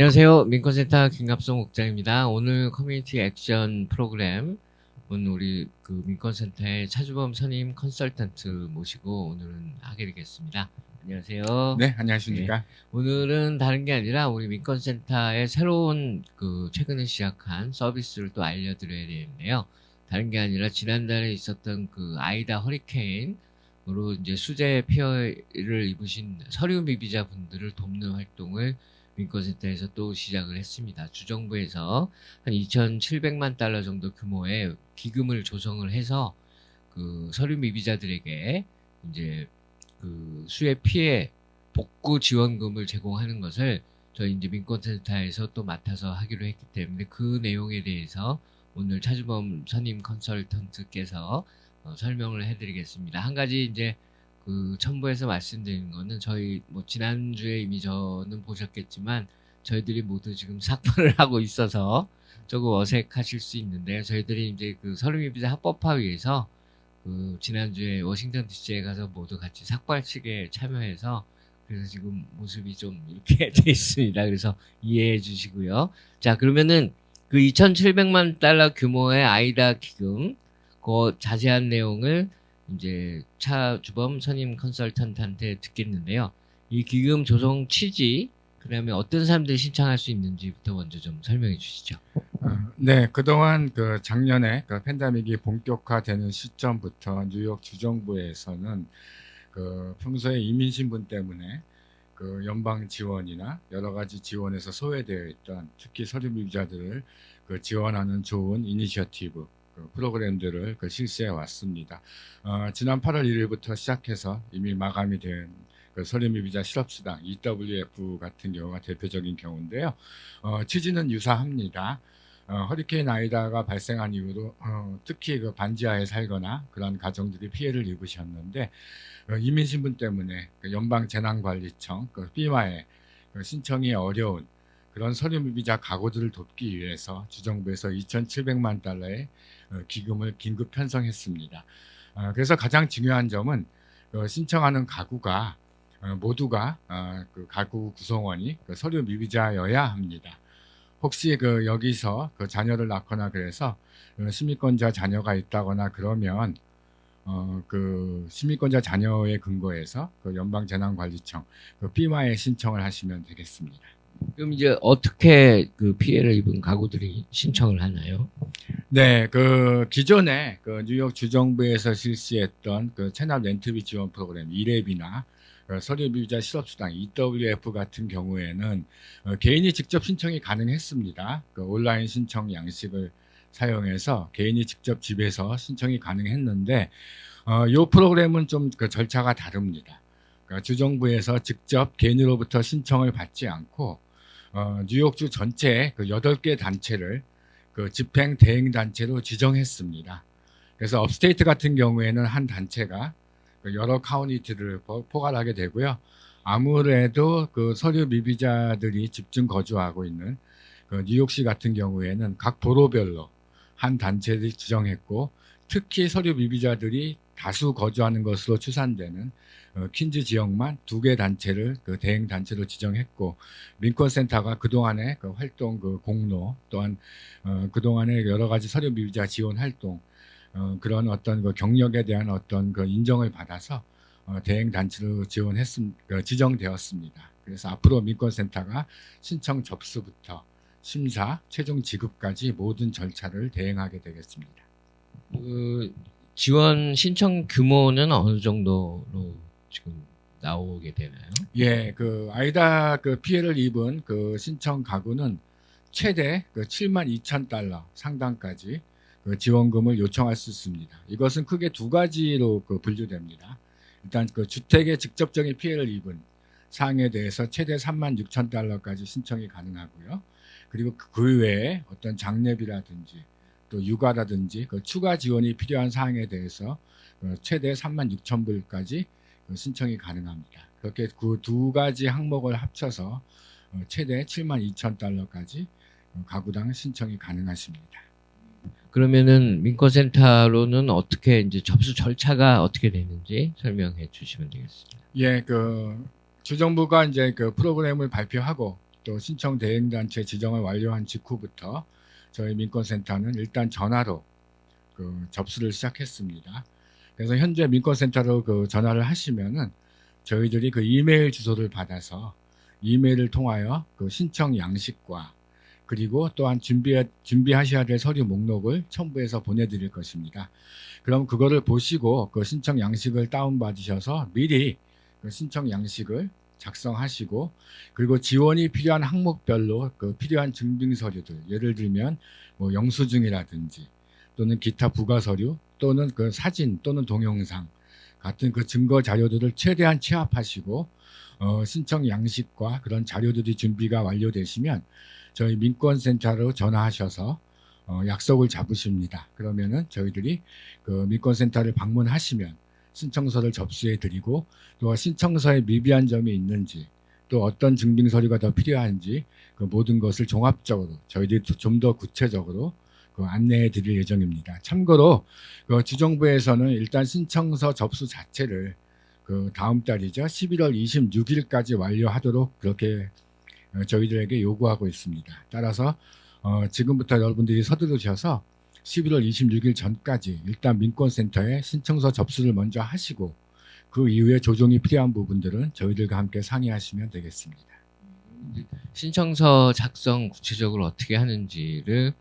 안녕하세요. 민권센터 김갑성 국장입니다. 오늘 커뮤니티 액션 프로그램 오늘 우리 그 민권센터의 차주범 선임 컨설턴트 모시고 오늘은 하게 되겠습니다. 안녕하세요. 네, 안녕하십니까. 오늘은 다른 게 아니라 우리 민권센터의 새로운 그 최근에 시작한 서비스를 또 알려드려야 되는데요. 다른 게 아니라 지난달에 있었던 그 아이다 허리케인 으로 이제 수재 피해를 입으신 서류 미비자 분들을 돕는 활동을 민권센터에서 또 시작을 했습니다. 주정부에서 한 2,700만 달러 정도 규모의 기금을 조성을 해서 그 서류 미비자들에게 이제 그 수해 피해 복구 지원금을 제공하는 것을 저희 이제 민권센터에서 또 맡아서 하기로 했기 때문에 그 내용에 대해서 오늘 차주범 선임 컨설턴트께서 어, 설명을 해드리겠습니다. 한 가지 이제 그 첨부해서 말씀드리는 거는 저희 뭐 지난주에 이미 저는 보셨겠지만 저희들이 모두 지금 삭발을 하고 있어서 조금 어색하실 수 있는데 저희들이 이제 그 서류미 비자 합법화위에서 그 지난주에 워싱턴 DC에 가서 모두 같이 삭발식에 참여해서 그래서 지금 모습이 좀 이렇게 돼 있습니다. 그래서 이해해 주시고요. 자 그러면은 그 2,700만 달러 규모의 아이다 기금 그 자세한 내용을 이제 차 주범 선임 컨설턴트한테 듣겠는데요. 이 기금 조성 취지, 그다음에 어떤 사람들이 신청할 수 있는지부터 먼저 좀 설명해 주시죠. 어, 네, 그동안 그 작년에 그 팬데믹이 본격화되는 시점부터 뉴욕 주정부에서는 그 평소에 이민 신분 때문에 그 연방 지원이나 여러 가지 지원에서 소외되어 있던 특히 서류 미자들을 그 지원하는 좋은 이니셔티브 그 프로그램들을 그 실시해 왔습니다. 어, 지난 8월 1일부터 시작해서 이미 마감이 된 그 서류미비자 실업수당 EWF 같은 경우가 대표적인 경우인데요. 어, 취지는 유사합니다. 어, 허리케인 아이다가 발생한 이후로 어, 특히 그 반지하에 살거나 그런 가정들이 피해를 입으셨는데 어, 이민 신분 때문에 그 연방 재난관리청 그 FEMA에 그 신청이 어려운 그런 서류 미비자 가구들을 돕기 위해서 주정부에서 2,700만 달러의 어, 기금을 긴급 편성했습니다. 어, 그래서 가장 중요한 점은 어, 신청하는 가구가 모두가 그 가구 구성원이 그 서류 미비자여야 합니다. 혹시 그 여기서 그 자녀를 낳거나 그래서 시민권자 자녀가 있다거나 그러면 어, 그 시민권자 자녀의 근거에서 그 연방재난관리청 그 FEMA에 신청을 하시면 되겠습니다. 그럼 이제 어떻게 그 피해를 입은 가구들이 신청을 하나요? 네, 그 기존에 그 뉴욕 주정부에서 실시했던 그 체납 렌트비 지원 프로그램 이랩이나 그 서류비자 실업수당 EWF 같은 경우에는 어, 개인이 직접 신청이 가능했습니다. 그 온라인 신청 양식을 사용해서 개인이 직접 집에서 신청이 가능했는데 어, 이 프로그램은 좀 그 절차가 다릅니다. 그러니까 주정부에서 직접 개인으로부터 신청을 받지 않고 어, 뉴욕주 전체 그 8개 단체를 그 집행 대행 단체로 지정했습니다. 그래서 업스테이트 같은 경우에는 한 단체가 그 여러 카운티를 포괄하게 되고요. 아무래도 그 서류 미비자들이 집중 거주하고 있는 그 뉴욕시 같은 경우에는 각 도로별로 한 단체를 지정했고 특히 서류 미비자들이 다수 거주하는 것으로 추산되는 어, 퀸즈 지역만 두 개 단체를 그 대행 단체로 지정했고 민권센터가 그 동안의 그 활동 그 공로 또한 어, 그 동안의 여러 가지 서류 미비자 지원 활동 어, 그런 어떤 그 경력에 대한 어떤 그 인정을 받아서 어, 대행 단체로 지원했음 그 지정되었습니다. 그래서 앞으로 민권 센터가 신청 접수부터 심사, 최종 지급까지 모든 절차를 대행하게 되겠습니다. 그 지원 신청 규모는 어느 정도로 지금 나오게 되나요? 예, 그 아이다 그 피해를 입은 그 신청 가구는 최대 그 7만 2천 달러 상당까지 그 지원금을 요청할 수 있습니다. 이것은 크게 두 가지로 그 분류됩니다. 일단 그 주택에 직접적인 피해를 입은 사항에 대해서 최대 3만 6천 달러까지 신청이 가능하고요. 그리고 그 외에 어떤 장례비라든지 또 육아라든지 그 추가 지원이 필요한 사항에 대해서 그 최대 3만 6천 불까지 그 신청이 가능합니다. 그렇게 그 두 가지 항목을 합쳐서 어, 최대 7만 2천 달러까지 어, 가구당 신청이 가능하십니다. 그러면은 민권센터로는 어떻게 이제 접수 절차가 어떻게 되는지 설명해 주시면 되겠습니다. 예, 그 주정부가 이제 그 프로그램을 발표하고 또 신청 대행 단체 지정을 완료한 직후부터 저희 민권센터는 일단 전화로 그 접수를 시작했습니다. 그래서 현재 민권센터로 그 전화를 하시면은 저희들이 그 이메일 주소를 받아서 이메일을 통하여 그 신청 양식과 그리고 또한 준비 준비하셔야 될 서류 목록을 첨부해서 보내드릴 것입니다. 그럼 그거를 보시고 그 신청 양식을 다운 받으셔서 미리 그 신청 양식을 작성하시고 그리고 지원이 필요한 항목별로 그 필요한 증빙 서류들 예를 들면 뭐 영수증이라든지 또는 기타 부가 서류 또는 그 사진 또는 동영상 같은 그 증거 자료들을 최대한 취합하시고 어, 신청 양식과 그런 자료들이 준비가 완료되시면 저희 민권센터로 전화하셔서 어, 약속을 잡으십니다. 그러면은 저희들이 그 민권센터를 방문하시면 신청서를 접수해 드리고 또 신청서에 미비한 점이 있는지 또 어떤 증빙 서류가 더 필요한지 그 모든 것을 종합적으로 저희들이 좀 더 구체적으로 그 안내해 드릴 예정입니다. 참고로 그 주정부에서는 일단 신청서 접수 자체를 그 다음 달이죠. 11월 26일까지 완료하도록 그렇게 어, 저희들에게 요구하고 있습니다. 따라서 어, 지금부터 여러분들이 서두르셔서 11월 26일 전까지 일단 민권센터에 신청서 접수를 먼저 하시고 그 이후에 조정이 필요한 부분들은 저희들과 함께 상의하시면 되겠습니다. 신청서 작성 구체적으로 어떻게 하는지를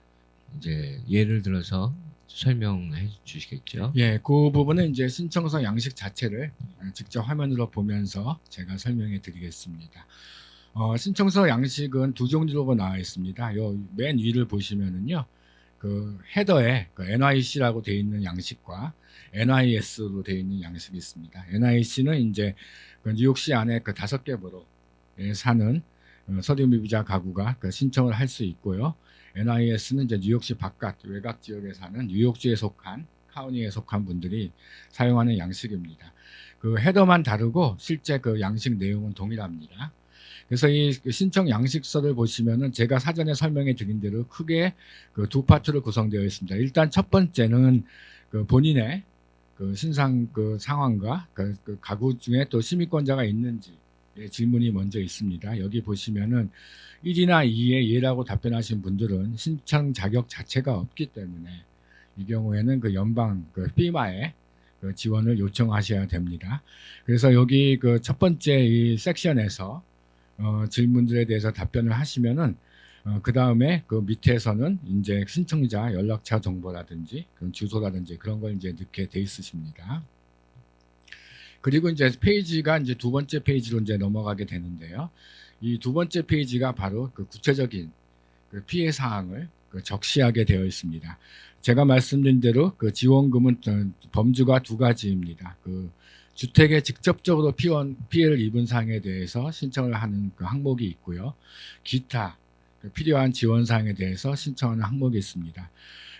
이제 예를 들어서 설명해 주시겠죠? 예, 그 부분은 이제 신청서 양식 자체를 직접 화면으로 보면서 제가 설명해 드리겠습니다. 어, 신청서 양식은 두 종류로 나와 있습니다. 요 맨 위를 보시면은요. 그 헤더에 그 NIC라고 되어 있는 양식과 NIS로 되어 있는 양식이 있습니다. NIC는 이제 그 뉴욕시 안에 그 다섯 개 부로 사는 어, 서류 미비자 가구가 그 신청을 할 수 있고요. NIS는 이제 뉴욕시 바깥 외곽 지역에 사는 뉴욕주에 속한 카운티에 속한 분들이 사용하는 양식입니다. 그 헤더만 다르고 실제 그 양식 내용은 동일합니다. 그래서 이 신청 양식서를 보시면은 제가 사전에 설명해 드린 대로 크게 그 두 파트로 구성되어 있습니다. 일단 첫 번째는 그 본인의 그 신상 그 상황과 그, 그 가구 중에 또 시민권자가 있는지 질문이 먼저 있습니다. 여기 보시면은 1이나 2의 예라고 답변하신 분들은 신청 자격 자체가 없기 때문에 이 경우에는 그 연방 그 피마에 그 지원을 요청하셔야 됩니다. 그래서 여기 그 첫 번째 이 섹션에서 어, 질문들에 대해서 답변을 하시면은 어, 그 다음에 그 밑에서는 이제 신청자 연락처 정보라든지 그런 주소라든지 그런 걸 이제 넣게 돼 있으십니다. 그리고 이제 페이지가 이제 두 번째 페이지로 이제 넘어가게 되는데요. 이 두 번째 페이지가 바로 그 구체적인 그 피해 사항을 그 적시하게 되어 있습니다. 제가 말씀드린 대로 그 지원금은 범주가 두 가지입니다. 그 주택에 직접적으로 피원, 피해를 입은 사항에 대해서 신청을 하는 그 항목이 있고요. 기타 그 필요한 지원 사항에 대해서 신청하는 항목이 있습니다.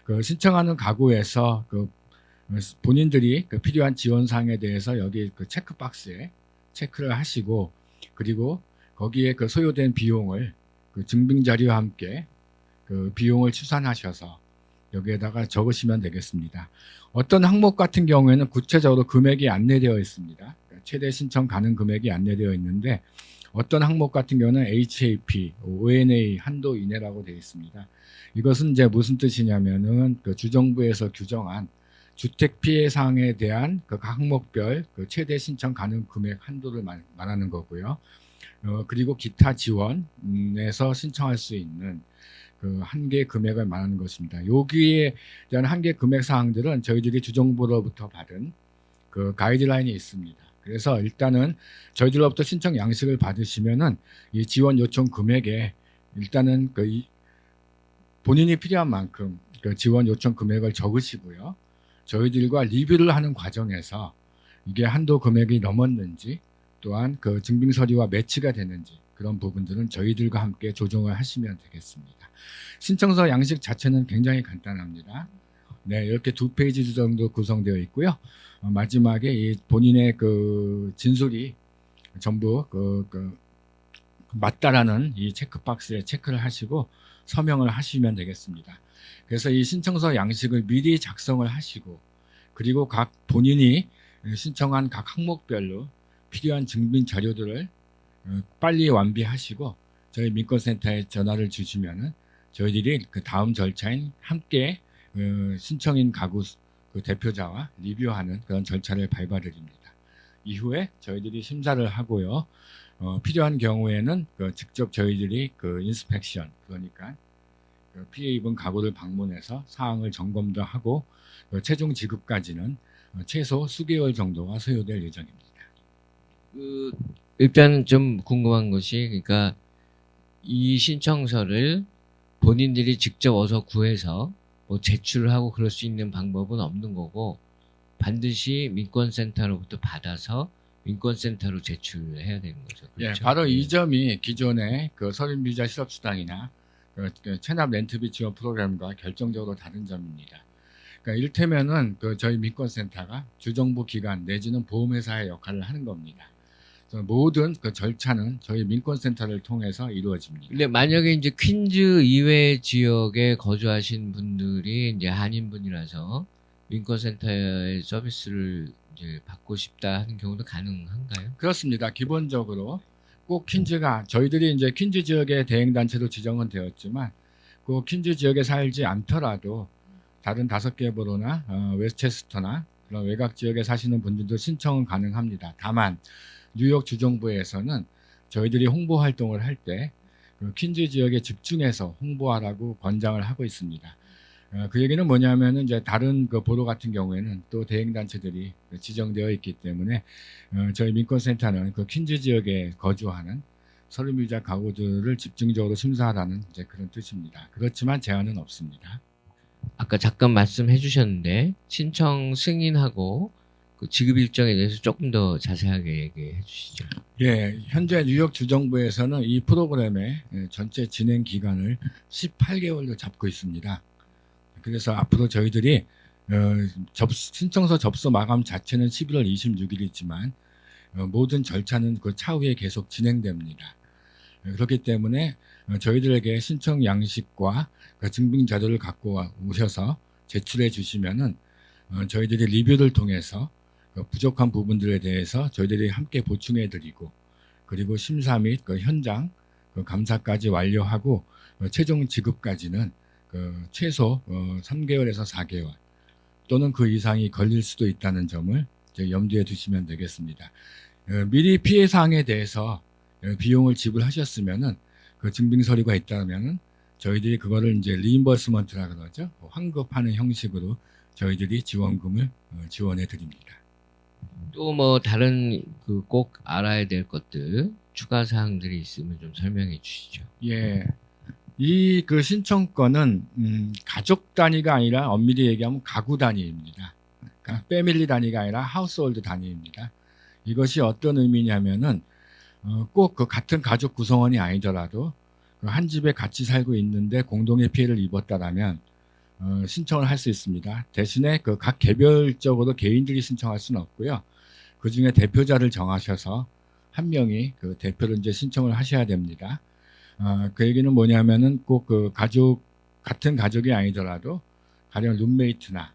그 신청하는 가구에서 그 본인들이 그 필요한 지원 사항에 대해서 여기 그 체크 박스에 체크를 하시고 그리고 거기에 그 소요된 비용을 그 증빙 자료와 함께 그 비용을 추산하셔서 여기에다가 적으시면 되겠습니다. 어떤 항목 같은 경우에는 구체적으로 금액이 안내되어 있습니다. 최대 신청 가능 금액이 안내되어 있는데 어떤 항목 같은 경우는 HAP, ONA 한도 이내라고 되어 있습니다. 이것은 이제 무슨 뜻이냐면은 그 주정부에서 규정한 주택 피해 사항에 대한 그 항목별 그 최대 신청 가능 금액 한도를 말, 하는 거고요. 어, 그리고 기타 지원에서 신청할 수 있는 그 한계 금액을 말하는 것입니다. 여기에 대한 한계 금액 사항들은 저희들이 주정부로부터 받은 그 가이드라인이 있습니다. 그래서 일단은 저희들로부터 신청 양식을 받으시면은 이 지원 요청 금액에 일단은 그 본인이 필요한 만큼 그 지원 요청 금액을 적으시고요. 저희들과 리뷰를 하는 과정에서 이게 한도 금액이 넘었는지 또한 그 증빙 서류와 매치가 되는지 그런 부분들은 저희들과 함께 조정을 하시면 되겠습니다. 신청서 양식 자체는 굉장히 간단합니다. 네, 이렇게 두 페이지 정도 구성되어 있고요. 어, 마지막에 이 본인의 그 진술이 전부 그, 그 맞다라는 이 체크박스에 체크를 하시고 서명을 하시면 되겠습니다. 그래서 이 신청서 양식을 미리 작성을 하시고 그리고 각 본인이 신청한 각 항목별로 필요한 증빙 자료들을 어, 빨리 완비하시고 저희 민권센터에 전화를 주시면은 저희들이 그 다음 절차인 함께 어, 신청인 가구 그 대표자와 리뷰하는 그런 절차를 밟아드립니다. 이후에 저희들이 심사를 하고요. 어, 필요한 경우에는 그 직접 저희들이 그 인스펙션 그러니까 그 피해 입은 가구를 방문해서 사항을 점검도 하고 그 최종 지급까지는 어, 최소 수개월 정도가 소요될 예정입니다. 그 일단 좀 궁금한 것이 그러니까 이 신청서를 본인들이 직접 어서 구해서 뭐 제출을 하고 그럴 수 있는 방법은 없는 거고 반드시 민권센터로부터 받아서 민권센터로 제출을 해야 되는 거죠. 예, 그렇죠? 바로 예. 이 점이 기존의 그 서린비자 실업수당이나 그, 그 체납 렌트비 지원 프로그램과 결정적으로 다른 점입니다. 그러니까 일테면은 그 저희 민권센터가 주정부 기관 내지는 보험회사의 역할을 하는 겁니다. 그래서 모든 그 절차는 저희 민권센터를 통해서 이루어집니다. 근데 만약에 이제 퀸즈 이외 지역에 거주하신 분들이 이제 한인분이라서 민권센터의 서비스를 이제 받고 싶다 하는 경우도 가능한가요? 그렇습니다. 기본적으로 꼭 퀸즈가 저희들이 이제 퀸즈 지역의 대행 단체로 지정은 되었지만 그 퀸즈 지역에 살지 않더라도 다른 다섯 개 보로나 어, 웨스체스터나 그런 외곽 지역에 사시는 분들도 신청은 가능합니다. 다만 뉴욕 주정부에서는 저희들이 홍보 활동을 할때그 퀸즈 지역에 집중해서 홍보하라고 권장을 하고 있습니다. 어, 그 얘기는 뭐냐면은 이제 다른 그 보로 같은 경우에는 또 대행 단체들이 지정되어 있기 때문에 어, 저희 민권센터는 그 퀸즈 지역에 거주하는 서류밀자 가구들을 집중적으로 심사하라는 이제 그런 뜻입니다. 그렇지만 제한은 없습니다. 아까 잠깐 말씀해 주셨는데 신청 승인하고 그 지급 일정에 대해서 조금 더 자세하게 얘기해 주시죠. 예, 현재 뉴욕 주정부에서는 이 프로그램의 예, 전체 진행 기간을 18개월로 잡고 있습니다. 그래서 앞으로 저희들이 어, 접, 신청서 접수 마감 자체는 11월 26일이지만 어, 모든 절차는 그 차후에 계속 진행됩니다. 어, 그렇기 때문에 어, 저희들에게 신청 양식과 그 증빙 자료를 갖고 와- 오셔서 제출해 주시면은 어, 저희들이 리뷰를 통해서 그 부족한 부분들에 대해서 저희들이 함께 보충해 드리고 그리고 심사 및 그 현장 그 감사까지 완료하고 어, 최종 지급까지는 그 최소 어, 3개월에서 4개월 또는 그 이상이 걸릴 수도 있다는 점을 염두에 두시면 되겠습니다. 어, 미리 피해 사항에 대해서 어, 비용을 지불하셨으면은 그 증빙 서류가 있다면은 저희들이 그거를 이제 리임버스먼트라 그러죠. 환급하는 형식으로 저희들이 지원금을 어, 지원해 드립니다. 또 뭐 다른 그 꼭 알아야 될 것들 추가 사항들이 있으면 좀 설명해 주시죠. 예. 이 그 신청권은 음, 가족 단위가 아니라 엄밀히 얘기하면 가구 단위입니다. 그러니까 패밀리 단위가 아니라 하우스홀드 단위입니다. 이것이 어떤 의미냐면은 어, 꼭그 같은 가족 구성원이 아니더라도 그한 집에 같이 살고 있는데 공동의 피해를 입었다라면 어, 신청을 할 수 있습니다. 대신에 그 각 개별적으로 개인들이 신청할 수는 없고요. 그 중에 대표자를 정하셔서 한 명이 그 대표를 이제 신청을 하셔야 됩니다. 아, 그 얘기는 뭐냐면은 꼭 그 가족 같은 가족이 아니더라도 가령 룸메이트나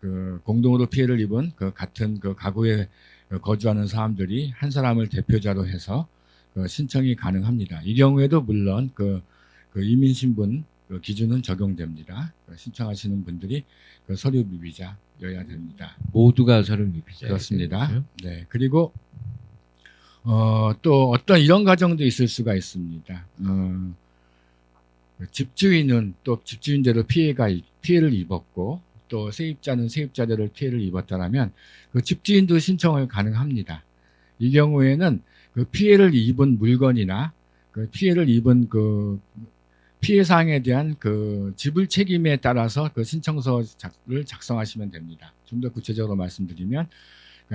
그 공동으로 피해를 입은 그 같은 그 가구에 그 거주하는 사람들이 한 사람을 대표자로 해서 그 신청이 가능합니다. 이 경우에도 물론 그, 그 이민 신분 그 기준은 적용됩니다. 그 신청하시는 분들이 그 서류 미비자여야 됩니다. 모두가 서른 미피자 그렇습니다. 네. 그리고 어, 또 어떤 이런 가정도 있을 수가 있습니다. 어, 집주인은 또 집주인대로 피해가 있- 피해를 입었고 또 세입자는 세입자대로 피해를 입었다라면 그 집주인도 신청을 가능합니다. 이 경우에는 그 피해를 입은 물건이나 그 피해를 입은 그 피해 사항에 대한 그 지불 책임에 따라서 그 신청서를 작성하시면 됩니다. 좀 더 구체적으로 말씀드리면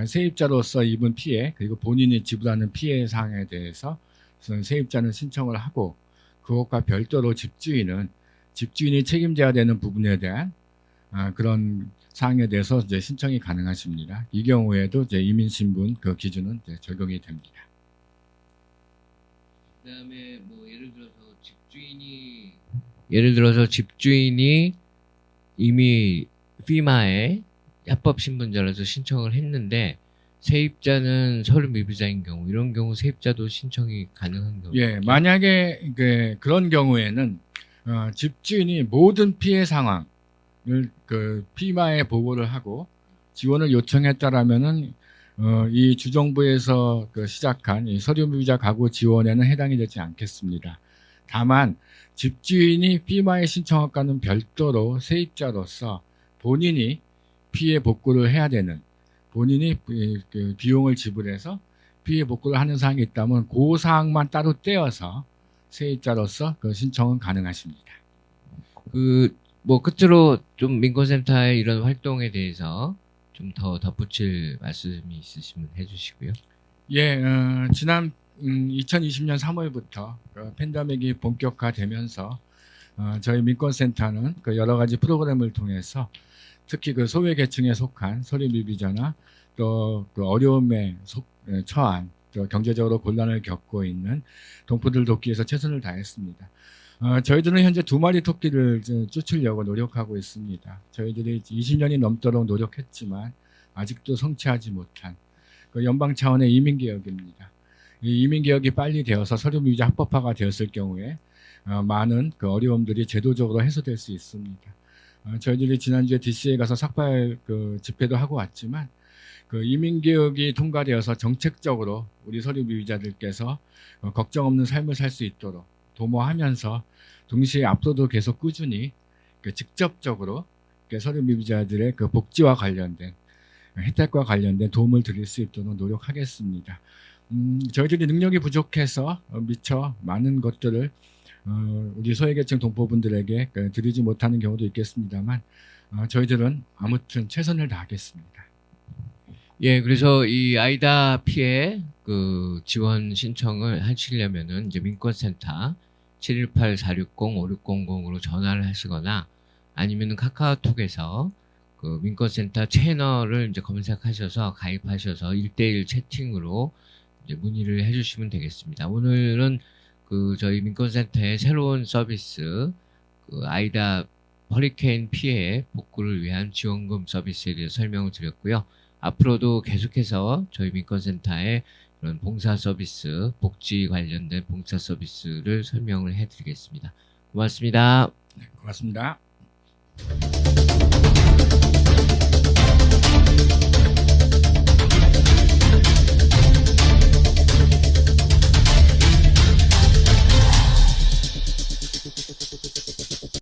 세입자로서 입은 피해 그리고 본인이 지불하는 피해 사항에 대해서 세입자는 신청을 하고 그것과 별도로 집주인은 집주인이 책임져야 되는 부분에 대한 아, 그런 사항에 대해서 이제 신청이 가능하십니다. 이 경우에도 이제 이민 신분 그 기준은 적용이 됩니다. 그다음에 뭐 예를 들어서 집주인이 예를 들어서 집주인이 이미 피마에 합법 신분자로서 신청을 했는데 세입자는 서류 미비자인 경우 이런 경우 세입자도 신청이 가능한 경우. 예, 만약에 그, 그런 경우에는 어, 집주인이 모든 피해 상황을 그 피마에 보고를 하고 지원을 요청했다라면은 어, 이 주정부에서 그 시작한 이 서류 미비자 가구 지원에는 해당이 되지 않겠습니다. 다만 집주인이 피마에 신청할과는 별도로 세입자로서 본인이 피해 복구를 해야 되는 본인이 그- 그 비용을 지불해서 피해 복구를 하는 사항이 있다면 그 사항만 따로 떼어서 세입자로서 그 신청은 가능하십니다. 그 뭐 끝으로 좀 민권센터의 이런 활동에 대해서 좀 더 덧붙일 말씀이 있으시면 해주시고요. 예, 어, 지난 음, 2020년 3월부터 그 팬데믹이 본격화되면서 어, 저희 민권센터는 그 여러 가지 프로그램을 통해서 특히 그 소외 계층에 속한 서류 미비자나 또 그 어려움에 속, 에, 처한 또 경제적으로 곤란을 겪고 있는 동포들 돕기 위해서 최선을 다했습니다. 어, 저희들은 현재 두 마리 토끼를 저- 쫓으려고 노력하고 있습니다. 저희들이 20년이 넘도록 노력했지만 아직도 성취하지 못한 그 연방 차원의 이민 개혁입니다. 이 이민 개혁이 빨리 되어서 서류 미자 합법화가 되었을 경우에 어, 많은 그 어려움들이 제도적으로 해소될 수 있습니다. 어, 저희들이 지난주에 DC에 가서 삭발 그 집회도 하고 왔지만 그 이민 개혁이 통과되어서 정책적으로 우리 서류 미자들께서 어, 걱정 없는 삶을 살 수 있도록 도모하면서 동시에 앞으로도 계속 꾸준히 그 직접적으로 그 서류 미비자들의 그 복지와 관련된 혜택과 관련된 도움을 드릴 수 있도록 노력하겠습니다. 음, 저희들이 능력이 부족해서 어, 미처 많은 것들을 어, 우리 소외계층 동포분들에게 그, 드리지 못하는 경우도 있겠습니다만 어, 저희들은 아무튼 최선을 다하겠습니다. 예, 그래서 이 아이다 피해 그 지원 신청을 하시려면은 이제 민권센터 718-460-5600으로 전화를 하시거나 아니면은 카카오톡에서 그 민권센터 채널을 이제 검색하셔서 가입하셔서 1대1 채팅으로 이제 문의를 해주시면 되겠습니다. 오늘은 그 저희 민권센터의 새로운 서비스 그 아이다 허리케인 피해 복구를 위한 지원금 서비스에 대해서 설명을 드렸고요. 앞으로도 계속해서 저희 민권센터의 그런 봉사 서비스, 복지 관련된 봉사 서비스를 설명을 해드리겠습니다. 고맙습니다. 고맙습니다.